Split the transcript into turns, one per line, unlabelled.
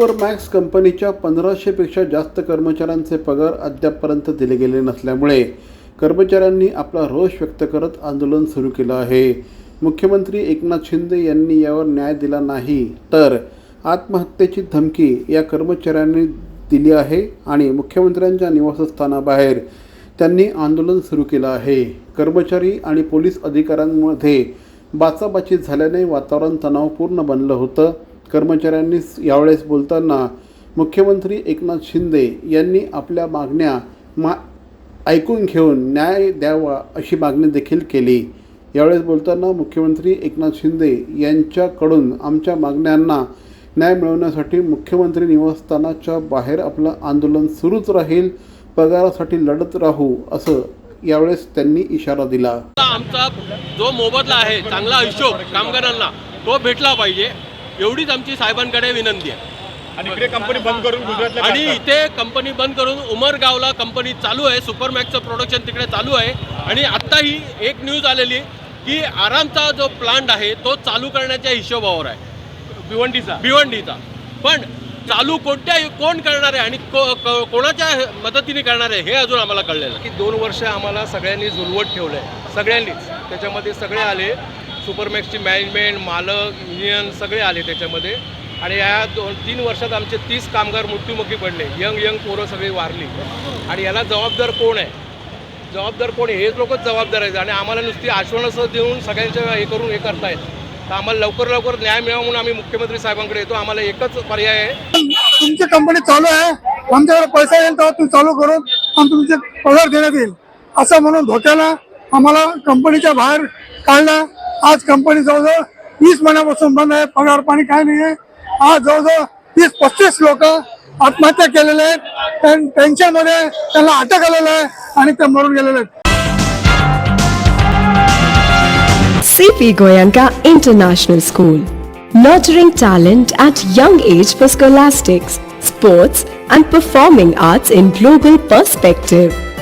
Supermax कंपनीच्या पंधराशेपेक्षा जास्त कर्मचाऱ्यांचे पगार अद्यापपर्यंत दिले गेले नसल्यामुळे कर्मचाऱ्यांनी आपला रोष व्यक्त करत आंदोलन सुरू केलं आहे. मुख्यमंत्री एकनाथ शिंदे यांनी यावर न्याय दिला नाही तर आत्महत्येची धमकी या कर्मचाऱ्यांनी दिली आहे आणि मुख्यमंत्र्यांच्या निवासस्थानाबाहेर त्यांनी आंदोलन सुरू केलं आहे. कर्मचारी आणि पोलीस अधिकाऱ्यांमध्ये बाचाबाची झाल्याने वातावरण तणावपूर्ण बनलं होतं. कर्मचाऱ्यांनी यावेळेस बोलताना मुख्यमंत्री एकनाथ शिंदे यांनी आपल्या मागण्या मा ऐकून घेऊन न्याय द्यावा अशी मागणी देखील केली. यावेळेस बोलताना मुख्यमंत्री एकनाथ शिंदे यांच्याकडून आमच्या मागण्यांना न्याय मिळवण्यासाठी मुख्यमंत्री निवासस्थानाच्या बाहेर आपलं आंदोलन सुरूच राहील पगारासाठी लढत राहू असं यावेळेस त्यांनी इशारा दिला.
आमचा जो मोबदला आहे चांगला हिशोब कामगारांना तो भेटला पाहिजे. एवढीच आमची साहेबांकडे विनंती आहे.
आणि इकडे कंपनी बंद करून गुजरातला
आणि इथे कंपनी बंद करून उमरगावला कंपनी चालू आहे सुपरमॅक्सचं प्रोडक्शन तिकडे चालू आहे. आणि आत्ताही एक न्यूज आलेली की आरामचा जो प्लांट आहे तो चालू करण्याच्या हिशोबावर आहे.
भिवंडीचा?
भिवंडीचा. पण चालू कोणत्या कोण करणार आहे आणि कोणाच्या मदतीने करणार आहे हे अजून आम्हाला कळलेलं नाही.
की दोन वर्ष आम्हाला सगळ्यांनी जुलवत ठेवलं आहे सगळ्यांनीच. त्याच्यामध्ये सगळे आले. सुपरमॅक्सची मॅनेजमेंट मालक युनियन सगळे आले त्याच्यामध्ये. आणि या दोन तीन वर्षात आमचे तीस कामगार मृत्युमुखी पडले. यंग यंग पोरं सगळी वारली. आणि याला जबाबदार कोण आहे? जबाबदार कोण आहे? हेच लोकच जबाबदार आहेत. आणि आम्हाला नुसती आश्वासनं देऊन सगळ्यांच्या हे करून हे करतायत. तर आम्हाला लवकर लवकर न्याय मिळावा म्हणून आम्ही मुख्यमंत्री साहेबांकडे येतो. आम्हाला एकच पर्याय आहे.
तुमची कंपनी चालू आहे. आमच्याकडे पैसा येईल तेव्हा तुम्ही चालू करून आणि तुमचे पगार देण्यात येईल. असं म्हणून धोक्याला आम्हाला कंपनीच्या बाहेर काढला. आज कंपनी जवळजवळ वीस महिन्यापासून बंद आहे पगार पाणी काय नाही आहे आज जवळजवळ तीस पस्तीस लोक आत्महत्या केलेले आहेत त्यांच्यामध्ये त्यांना अटक आलेलं आहे आणि ते मरून गेलेले आहेत
C P Goenka international school nurturing talent at young age for scholastics sports and performing arts in global perspective